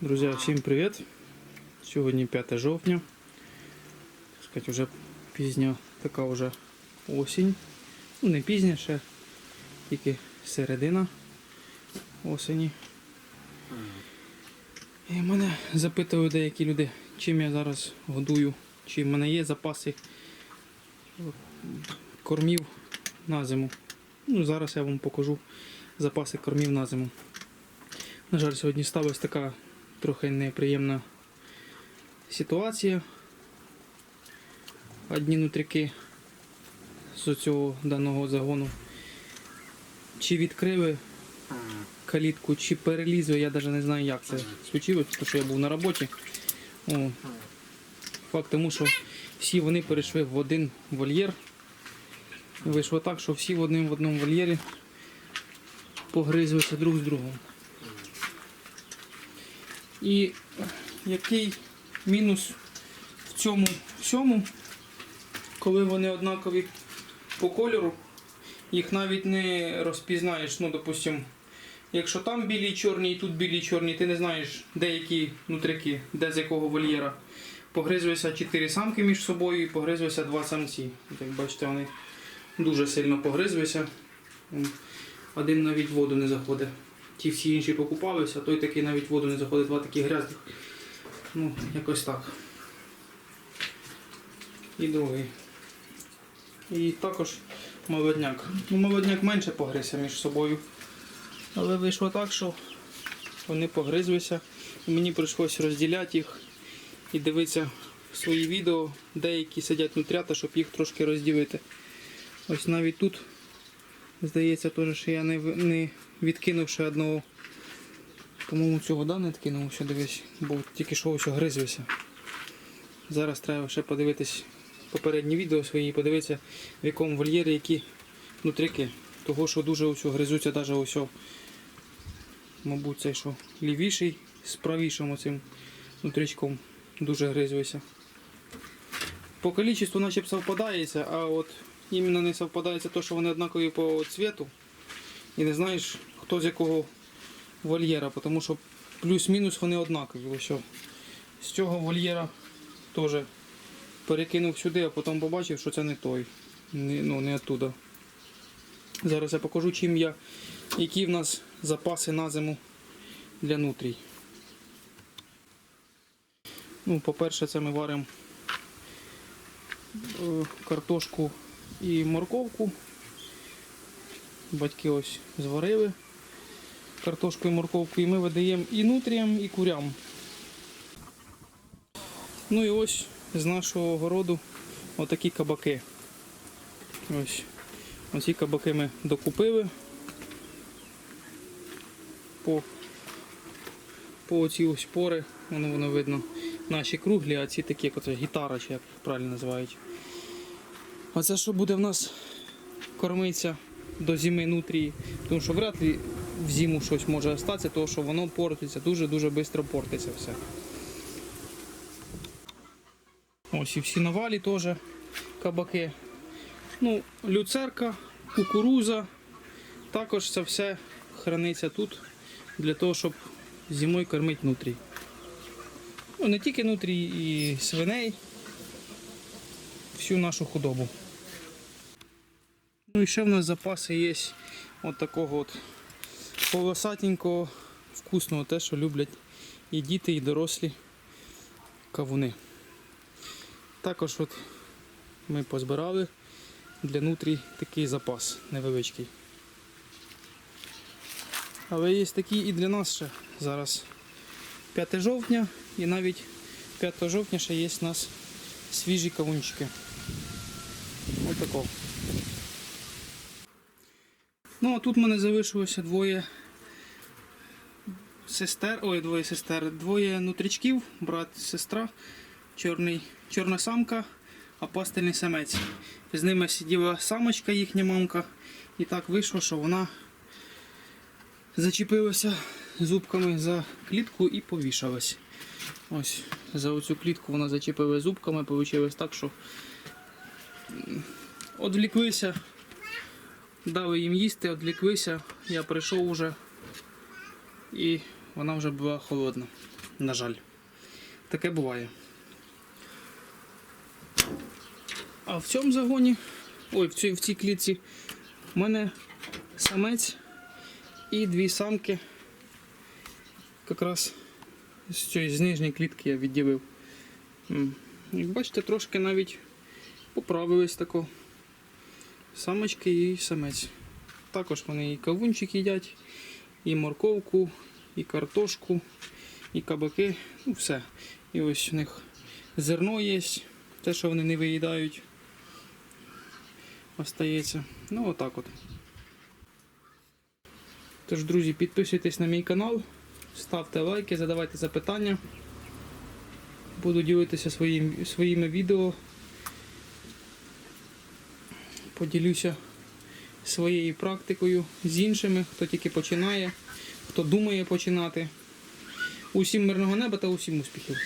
Друзі, всім привіт! Сьогодні 5 жовтня. Так сказати, вже пізня така вже осінь. Ну, не пізня ще, тільки середина осені. І мене запитують деякі люди, чим я зараз годую, чи в мене є запаси кормів на зиму. Ну, зараз я вам покажу запаси кормів на зиму. На жаль, сьогодні сталася така трохи неприємна ситуація. Одні нутряки з цього даного загону чи відкрили калітку, чи перелізли, я навіть не знаю, як це случилось, тому що я був на роботі. О. Факт тому, що всі вони перейшли в один вольєр. Вийшло так, що всі в одному в одному вольєрі погризуються друг з другом. І який мінус в цьому всьому, коли вони однакові по кольору, їх навіть не розпізнаєш. Ну, допустим, якщо там білі і чорні і тут білі і чорні, ти не знаєш, де які нутряки, де з якого вольєра. Погризуються чотири самки між собою і погризуються два самці. Як бачите, вони дуже сильно погризуються. Один навіть воду не заходить. Ті всі інші покупалися, той такий навіть воду не заходить, два такі грязних. Ну, якось так. І другий. І також молодняк. Ну, молодняк менше погризся між собою. Але вийшло так, що вони погризлися. Мені прийшлося розділяти їх і дивитися свої відео, деякі сидять нутрята, щоб їх трошки розділити. Ось навіть тут, здається, теж, що я не, не відкинув ще одного. По-моєму, цього да, не відкинув, ще дивись, бо тільки що ось гризився. Зараз треба ще подивитись попередні відео свої подивитися, в якому вольєрі які нутряки. Того, що дуже ось гризуться навіть ось, мабуть, цей що лівіший з правішим оцим нутрячком дуже гризується. По кількості наче б совпадається, а от іменно не совпадається те, що вони однакові по цвету. І не знаєш, хто з якого вольєра, тому що плюс-мінус вони однакові. Ось о. з цього вольєра теж перекинув сюди, а потім побачив, що це не той. Не, ну, не оттуда. Зараз я покажу, чим я, які в нас запаси на зиму для нутрій. Ну, по-перше, це ми варимо е, картошку і морковку. Батьки ось зварили картошку і морковку, і ми видаємо і нутріям, і курям. Ну і ось з нашого городу отакі кабаки. Ось оці кабаки ми докупили. По, по оці ось пори, воно воно видно, наші круглі, а ці такі, як гітара, чи як правильно називають. Оце що буде в нас кормитися до зими нутрії, тому що вряд ли в зиму щось може остатися, тому що воно портиться, дуже-дуже швидко портиться все. Ось і всі навалі теж кабаки. Ну, люцерка, кукуруза. Також це все храниться тут для того, щоб зимою кормити нутрій. Ну, не тільки нутрій, і свиней, всю нашу худобу. Ну і ще в нас запаси є от такого от полосатенького, вкусного, те, що люблять і діти, і дорослі кавуни. Також от ми позбирали для нутрій такий запас невеличкий. Але є такі і для нас ще зараз 5 жовтня і навіть 5 жовтня ще є у нас свіжі кавунчики. Ось такого. Ну, а тут в мене залишилося двоє сестер, ой, двоє сестер, двоє нутрячків, брат, сестра, чорний, чорна самка, а пастельний самець. З ними сиділа самочка, їхня мамка, і так вийшло, що вона зачепилася зубками за клітку і повішалась. Ось, за оцю клітку вона зачепила зубками, вийшло так, що м, одвліклися, дали їм їсти, одвліклися, я прийшов уже і вона вже була холодна. На жаль. Таке буває. А в цьому загоні, ой, в цій, в цій клітці, в мене самець і дві самки. Якраз з цієї з нижньої клітки я відділив. Як бачите, трошки навіть поправились тако. Самочки і самець. Також вони і кавунчик їдять, і морковку, і картошку, і кабаки, ну все. І ось у них зерно є, те, що вони не виїдають, остається. Ну отак от. Тож, друзі, підписуйтесь на мій канал, ставте лайки, задавайте запитання. Буду ділитися своїм, своїми відео. Поділюся своєю практикою з іншими, хто тільки починає, хто думає починати. Усім мирного неба та усім успіхів!